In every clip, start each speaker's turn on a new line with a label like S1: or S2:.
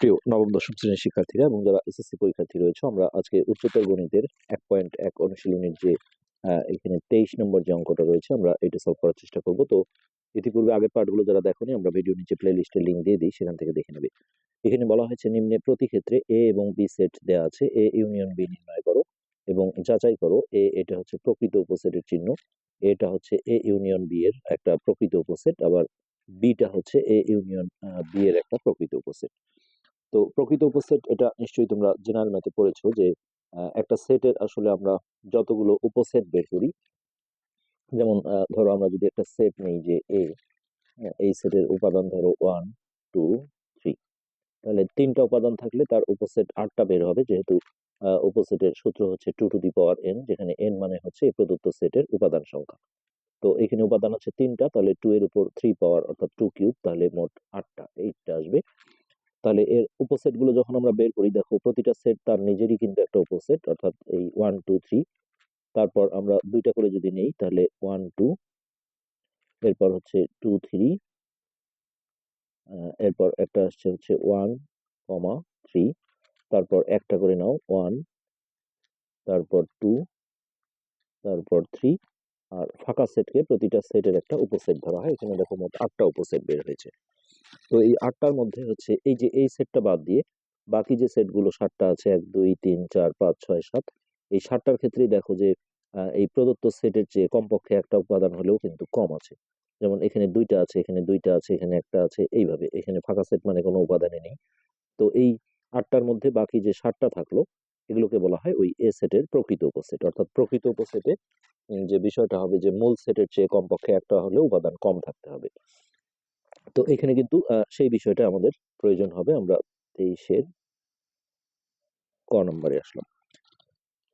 S1: প্রিয় নবম, দশম শ্রেণির শিক্ষার্থীরা এবং যারা এসএসসি পরীক্ষার্থী রয়েছে, আমরা আজকে উচ্চতর গণিতের এক পয়েন্ট এক অনুশীলনের যে এখানে তেইশ নম্বর যে অঙ্কটা রয়েছে, আমরা এটা সলভ করার চেষ্টা করব। তো ইতিপূর্বে আগের পার্টগুলো যারা দেখোনি, আমরা ভিডিও নিচে প্লে লিস্টের লিঙ্ক দিয়ে দিই, সেখান থেকে দেখে নেবে। এখানে বলা হয়েছে নিম্নে প্রতি ক্ষেত্রে এ এবং বি সেট দেওয়া আছে। এ ইউনিয়ন বি নির্ণয় করো এবং যাচাই করো এ এটা হচ্ছে প্রকৃত উপসেটের চিহ্ন, এটা হচ্ছে এ ইউনিয়ন বি এর একটা প্রকৃত উপসেট, আবার বিটা হচ্ছে এ ইউনিয়ন বি এর একটা প্রকৃত উপসেট। তো প্রকৃত উপসেট এটা নিশ্চয়ই তোমরা জেনারেল ম্যাথে পড়েছো যে একটা সেটের আসলে আমরা যতগুলো উপসেট বের করি, যেমন ধরো আমরা যদি একটা সেট নেই যে এ এই সেটের উপাদান ধরো ওয়ান টু থ্রি তাহলে তিনটা উপাদান থাকলে তার উপসেট আটটা বের হবে যেহেতু উপসেটের সূত্র হচ্ছে two to the power N যেখানে এন মানে হচ্ছে এই প্রদত্ত সেটের উপাদান সংখ্যা। তো এখানে উপাদান আছে তিনটা, তাহলে টু এর উপর থ্রি পাওয়ার অর্থাৎ টু কিউব তাহলে মোট আটটা এইটটা আসবে। তাহলে এর উপসেটগুলো যখন আমরা বের করি, দেখো প্রতিটা সেট তার নিজেরই কিন্তু একটা উপসেট, অর্থাৎ এই ওয়ান টু থ্রি তারপর আমরা দুইটা করে যদি নেই, তাহলে ওয়ান টু এরপর হচ্ছে টু থ্রি এরপর একটা আসছে হচ্ছে ওয়ান কমা থ্রি তারপর একটা করে নাও ওয়ান তারপর টু তারপর থ্রি আর ফাঁকা সেটকে প্রতিটা সেটের একটা উপসেট ধরা হয়। এখানে দেখো মোট আটটা উপসেট বের হয়েছে। তো এই আটটার মধ্যে হচ্ছে এই যে এই সেটটা বাদ দিয়ে বাকি যে সেটগুলো সাতটা আছে এক, দুই, তিন, চার, পাঁচ, ছয়, সাত, এই সাতটার ক্ষেত্রেই দেখো যে এই প্রদত্ত সেটের চেয়ে কমপক্ষে একটা উপাদান হলেও কিন্তু কম আছে। যেমন এখানে দুইটা আছে, এখানে দুইটা আছে, এখানে একটা আছে, এইভাবে। এখানে ফাঁকা সেট মানে কোনো উপাদানই নেই। তো এই আটটার মধ্যে বাকি যে সাতটা থাকল, এগুলোকে বলা হয় ওই এ সেটের প্রকৃত উপসেট। অর্থাৎ প্রকৃত উপসেটে যে বিষয়টা হবে যে মূল সেটের চেয়ে কমপক্ষে একটা হলেও উপাদান কম থাকতে হবে। তো এখানে কিন্তু সেই বিষয়টা আমাদের প্রয়োজন হবে। আমরা তেইশের ক নম্বরে আসলাম।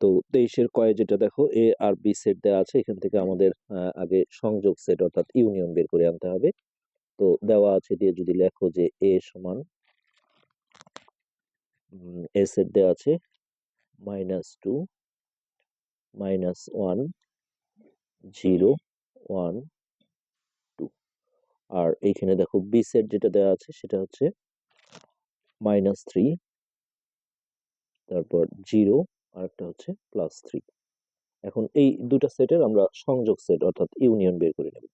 S1: তো তেইশের কয়ে যেটা দেখো, এ আর বি সেট দেওয়া আছে। এখান থেকে আমাদের আগে সংযোগ সেট অর্থাৎ ইউনিয়ন বের করে আনতে হবে। তো দেওয়া আছে দিয়ে যদি লেখো যে এ সমান এ সেট দেওয়া আছে, minus two, minus one, zero, one আর এইখানে দেখো বি সেট যেটা দেওয়া আছে সেটা হচ্ছে মাইনাস থ্রি তারপর জিরো আর একটা হচ্ছে প্লাস থ্রি এখন এই দুটা সেটের আমরা সংযোগ সেট অর্থাৎ ইউনিয়ন বের করে নেব।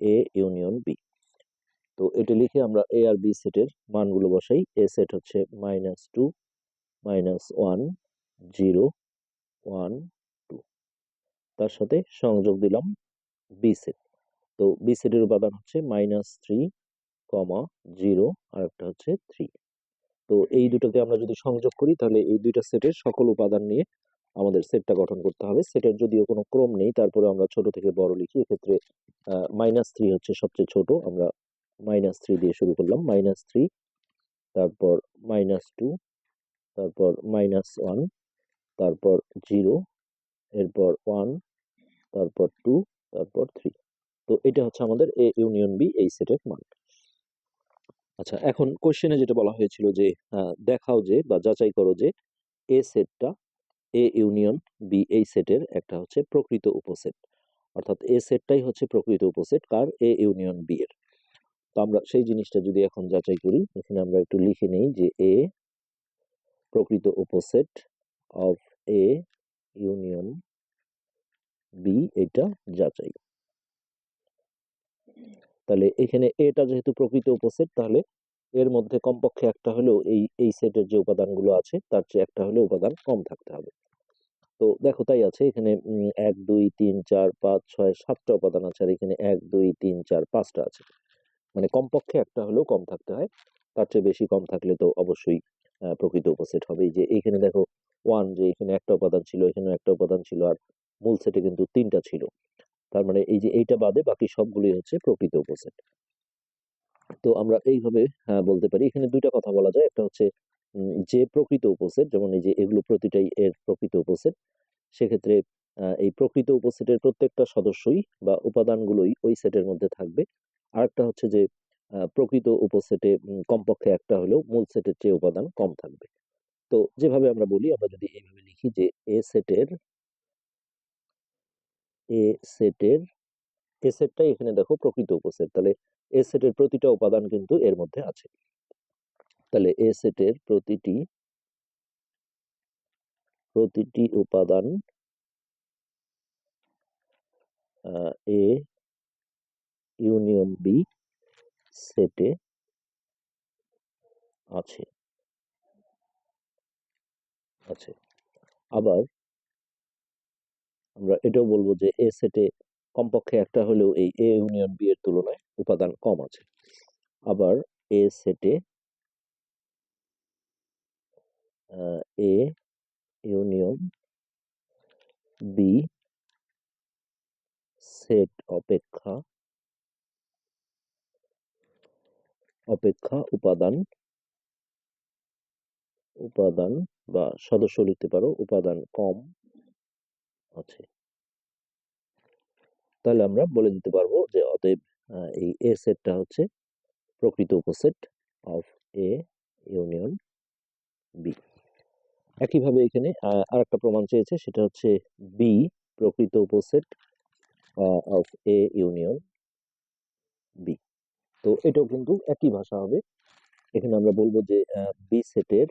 S1: এ ইউনিয়ন বি তো এটা লিখে আমরা এ আর বি সেটের মানগুলো বসাই। এ সেট হচ্ছে minus two minus one zero one two তার সাথে সংযোগ দিলাম বি সেট তো বি সেটের উপাদান হচ্ছে মাইনাস থ্রি কমা জিরো আর একটা হচ্ছে থ্রি তো এই দুটোকে আমরা যদি সংযোগ করি, তাহলে এই দুইটা সেটের সকল উপাদান নিয়ে আমাদের সেটটা গঠন করতে হবে। সেটের যদিও কোনো ক্রম নেই, তারপরে আমরা ছোট থেকে বড় লিখি, এক্ষেত্রে মাইনাস থ্রি হচ্ছে সবচেয়ে ছোট। আমরা মাইনাস থ্রি দিয়ে শুরু করলাম মাইনাস থ্রি তারপর মাইনাস টু তারপর মাইনাস ওয়ান তারপর জিরো এরপর ওয়ান তারপর টু তারপর থ্রি তো এটা হচ্ছে আমাদের এ ইউনিয়ন বি এই সেটের মান আচ্ছা এখন কোশ্চেনে যেটা বলা হয়েছিল যে দেখাও যে বা যাচাই করো যে এ সেটটা এ ইউনিয়ন বি এই সেটের একটা হচ্ছে প্রকৃত উপসেট। অর্থাৎ এ সেটটাই হচ্ছে প্রকৃত উপসেট, কার? এ ইউনিয়ন বি এর। তো আমরা সেই জিনিসটা যদি এখন যাচাই করি, এখানে আমরা একটু লিখে নেই যে এ প্রকৃত উপসেট অফ এ ইউনিয়ন বি এটা যাচাই। তাহলে এখানে এটা যেহেতু প্রকৃত উপসেট, তাহলে এর মধ্যে কমপক্ষে একটা হলেও এই এই সেটের যে উপাদানগুলো আছে, তার চেয়ে একটা হলেও উপাদান কম থাকতে হবে। তো দেখো তাই আছে, এখানে এক, দুই, তিন, চার, পাঁচ, ছয়, সাতটা উপাদান আছে, আর এখানে এক, দুই, তিন, চার, পাঁচটা আছে। মানে কমপক্ষে একটা হলেও কম থাকতে হয়, তার চেয়ে বেশি কম থাকলে তো অবশ্যই প্রকৃত উপসেট হবে যে এখানে দেখো ওয়ান যে এখানে একটা উপাদান ছিল এখানে একটা উপাদান ছিল, আর মূল সেটে কিন্তু তিনটা ছিল। তার মানে এই যে এইটা বাদে বাকি সবগুলোই হচ্ছে প্রকৃত উপসেট তো আমরা এইভাবে বলতে পারি। এখানে দুইটা কথা বলা যায়। একটা হচ্ছে যে প্রকৃত উপসেট যেমন এই যে এগুলো প্রতিটাই এর প্রকৃত উপসেট সেক্ষেত্রে এই প্রকৃত উপসেটের প্রত্যেকটা সদস্যই বা উপাদানগুলোই ওই সেটের মধ্যে থাকবে। আরেকটা হচ্ছে যে প্রকৃত উপসেটে কমপক্ষে একটা হলেও মূল সেটের চেয়ে উপাদান কম থাকবে। তো যেভাবে আমরা বলি, আমরা যদি এইভাবে লিখি যে এ সেটের এ সেটের এ সেটটাই এখানে দেখো প্রকৃত উপসেট। তাহলে এ সেটের প্রতিটা উপাদান কিন্তু এর মধ্যে আছে। তাহলে এ সেটের প্রতিটি প্রতিটি উপাদান এ ইউনিয়ন বি সেটে আছে। আছে। আবার আমরা এটাও বলব যে এ সেটে কমপক্ষে একটা হলেও এই এ ইউনিয়ন বি এর তুলনায় উপাদান কম আছে। আবার এ সেটে এ ইউনিয়ন বি সেট অপেক্ষা অপেক্ষা উপাদান উপাদান বা সদস্য লিখতে পারো, উপাদান কম আছে। তাহলে আমরা বলে দিতে পারব যে অতএব এই এ সেটটা হচ্ছে প্রকৃত উপসেট অফ এ ইউনিয়ন বি একইভাবে এখানে আর একটা প্রমাণ চেয়েছে, সেটা হচ্ছে বি প্রকৃত উপসেট অফ এ ইউনিয়ন বি তো এটাও কিন্তু একই ভাষা হবে। এখানে আমরা বলব যে বি সেটের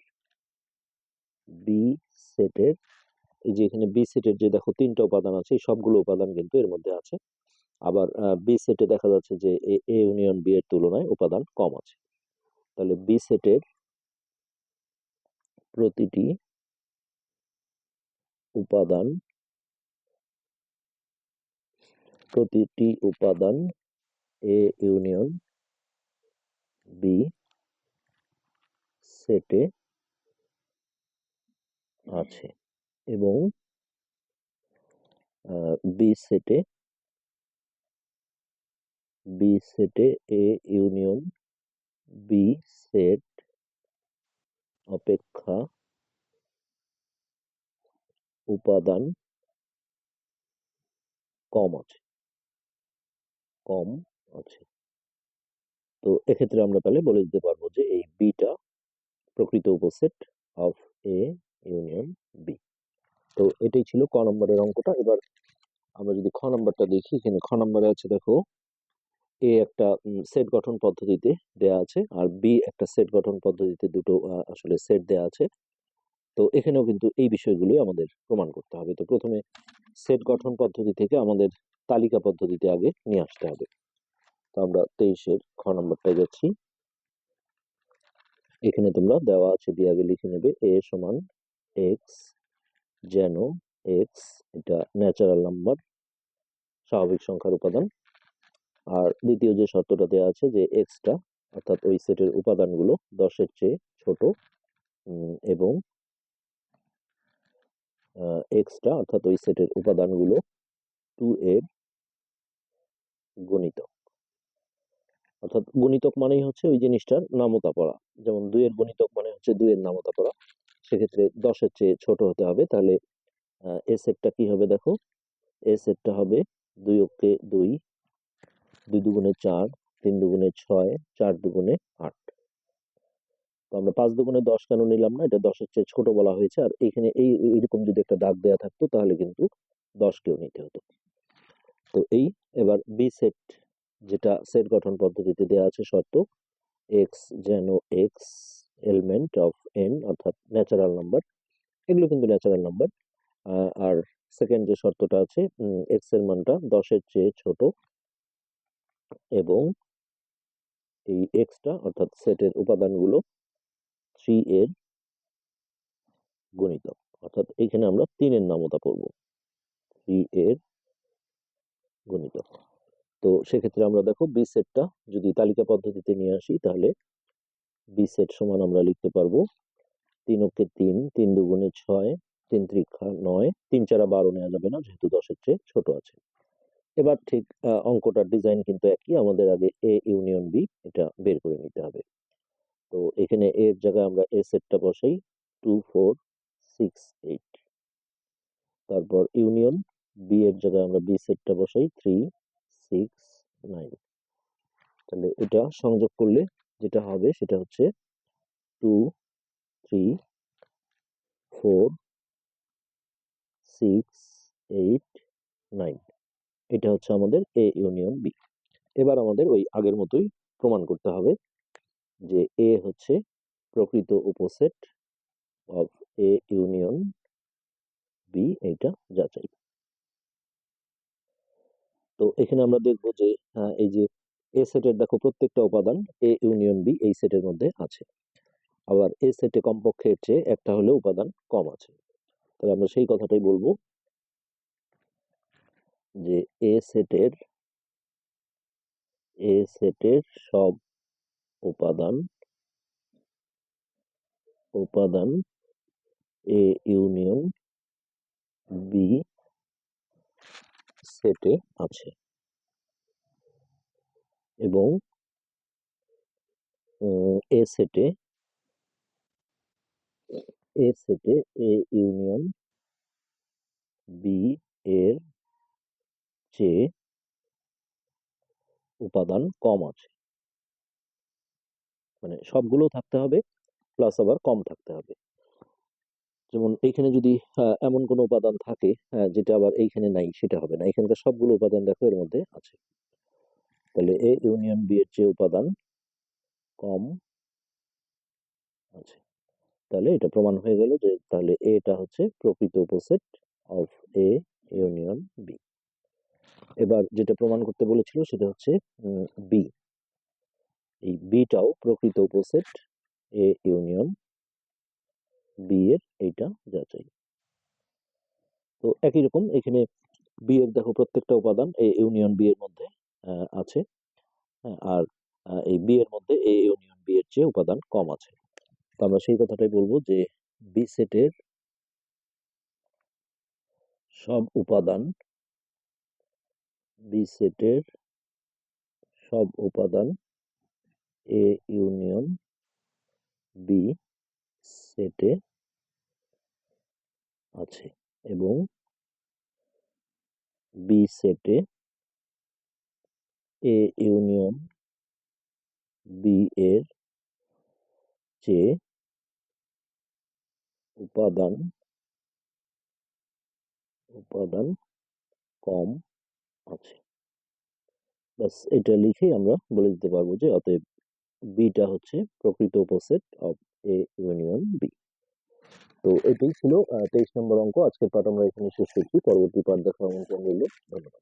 S1: বি সেটের এই যে এখানে বি সেটের যে দেখো তিনটা উপাদান আছে, এই সবগুলো উপাদান কিন্তু এর মধ্যে আছে। আবার বি সেটে দেখা যাচ্ছে যে এ ইউনিয়ন বি এর তুলনায় উপাদান কম আছে। তাহলে বি সেটের প্রতিটি উপাদান প্রতিটি উপাদান এ ইউনিয়ন বি সেটে আছে। এবং বি সেটে বি সেটে এ ইউনিয়ন বি সেট অপেক্ষা উপাদান কম আছে। কম আছে। তো এক্ষেত্রে আমরা তাহলে বলে দিতে পারব যে এই বিটা প্রকৃত উপসেট অফ এ ইউনিয়ন বি তো এটাই ছিল ক নম্বরের অঙ্কটা। এবার আমরা যদি খ নম্বরটা দেখি, এখানে খ নম্বরে আছে দেখো, এ একটা সেট গঠন পদ্ধতিতে দেয়া আছে আর বি একটা সেট গঠন পদ্ধতিতে দুটো আসলে সেট দেয়া আছে। তো এখানেও কিন্তু এই বিষয়গুলি আমাদের প্রমাণ করতে হবে। তো প্রথমে সেট গঠন পদ্ধতি থেকে আমাদের তালিকা পদ্ধতিতে আগে নিয়ে আসতে হবে। তো আমরা তেইশের খ নম্বরটায় যাচ্ছি। এখানে তোমরা দেওয়া আছে দিয়ে আগে লিখে নেবে, এ সমান এক্স যেন এক্স এটা ন্যাচারাল নাম্বার, স্বাভাবিক সংখ্যার উপাদান। আর দ্বিতীয় যে শর্তটা দেওয়া আছে যে এক্সটা অর্থাৎ ওই সেটের উপাদানগুলো দশের চেয়ে ছোট এবং এক্সটা অর্থাৎ ওই সেটের উপাদানগুলো টু এর গণিতক। অর্থাৎ গণিতক মানেই হচ্ছে ওই জিনিসটার নামতা পড়া। যেমন দুইয়ের গণিতক মানে হচ্ছে দুইয়ের নামতা পড়া। সেক্ষেত্রে দশের চেয়ে ছোট হতে হবে। তাহলে এ সেটটা কি হবে দেখো? এ সেটটা হবে দুই অক্ষে দুই দুই দুগুণে চার, তিন দুগুণে ছয়, চার দুগুণে আট। তো আমরা পাঁচ দুগুণে দশ কেন নিলাম না? এটা দশের চেয়ে ছোট বলা হয়েছে। আর এখানে এই, এইরকম যদি একটা দাগ দেওয়া থাকতো, তাহলে কিন্তু দশকেও নিতে হতো। তো এই, এবার বি সেট যেটা সেট গঠন পদ্ধতিতে দেওয়া আছে শর্ত, এক্স যেন এক্স এলিমেন্ট অফ এন অর্থাৎ ন্যাচারাল নাম্বার এগুলো কিন্তু ন্যাচারাল নাম্বার আর সেকেন্ড যে শর্তটা আছে এক্সের মানটা দশের চেয়ে ছোট এবং এই এক্সটা অর্থাৎ সেটের উপাদানগুলো থ্রি এর গণিতক। অর্থাৎ এখানে আমরা তিনের নামতা পড়ব থ্রি এর গণিতক। তো সেক্ষেত্রে আমরা দেখো বি সেটটা যদি তালিকা পদ্ধতিতে নিয়ে আসি, তাহলে বি সেট সমান আমরা লিখতে পারব। তিন অক্ষে তিন তিন দুগুণে ছয়, তিন ত্রিক্ষা নয়, তিন চারা বারো নেওয়া যাবে না, যেহেতু দশের চেয়ে ছোট আছে। এবার ঠিক অঙ্কটার ডিজাইন কিন্তু একই, আমাদের আগে এ ইউনিয়ন বি এটা বের করে নিতে হবে। তো এখানে এর জায়গায় আমরা এ সেটটা বসাই টু ফোর সিক্স এইট তারপর ইউনিয়ন বি এর জায়গায় আমরা বি সেটটা বসাই থ্রি সিক্স নাইন তাহলে এটা সংযোগ করলে যেটা হবে সেটা হচ্ছে two three four six eight nine এটা হচ্ছে আমাদের এ ইউনিয়ন বি এবার আমাদের ওই আগের মতোই প্রমাণ করতে হবে যে এ হচ্ছে প্রকৃত উপসেট অফ এ ইউনিয়ন বি এইটা যাচাই। তো এখানে আমরা দেখব যে এই যে এ সেটের দেখো প্রত্যেকটা উপাদান এ ইউনিয়ন বি এই সেটের মধ্যে আছে। আবার এ সেটে কমপক্ষে এর চেয়ে একটা হলেও উপাদান কম আছে। তাহলে আমরা সেই কথাটাই বলব যে এ সেটের এ সেটের সব উপাদান উপাদান এ ইউনিয়ন বি সেটে আছে। এবং এ সেটে এ সেটে এ ইউনিয়ন বি এর চেয়ে উপাদান কম আছে। মানে সবগুলো থাকতে হবে প্লাস আবার কম থাকতে হবে। যেমন এইখানে যদি এমন কোনো উপাদান থাকে আহ, যেটা আবার এইখানে নাই সেটা হবে না। এখানকার সবগুলো উপাদান দেখো এর মধ্যে আছে। তাহলে এ ইউনিয়ন বি এর চেয়ে উপাদান কম আছে। তাহলে এটা প্রমাণ হয়ে গেল যে তাহলে এটা হচ্ছে প্রকৃত উপসেট অফ এ ইউনিয়ন বি এবার যেটা প্রমাণ করতে বলেছিল সেটা হচ্ছে বি এই বিটাও প্রকৃত উপসেট এ ইউনিয়ন বি এর এইটা যাচাই। তো একই রকম এখানে বি এর দেখো প্রত্যেকটা উপাদান এ ইউনিয়ন বি এর মধ্যে আছে। হ্যাঁ, আর এই বি এর মধ্যে এ ইউনিয়ন বি এর চেয়ে উপাদান কম আছে। তো আমরা সেই কথাটাই বলব যে বি সেটের সব উপাদান বি সেটের সব উপাদান এ ইউনিয়ন বি সেটে আছে এবং বি সেটে এ ইউনিয়ন বি এর চেয়ে উপাদান উপাদান কম আছে। বাস এটা লিখেই আমরা বলে দিতে পারব যে অতএব বিটা হচ্ছে প্রকৃত উপসেট অফ এ ইউনিয়ন বি। তো এটাই ছিল তেইশ নম্বর অঙ্ক। আজকের পাঠ আমরা এখানে শেষ করছি। পরবর্তী পাঠ দেখার আমন্ত্রণ ধন্যবাদ।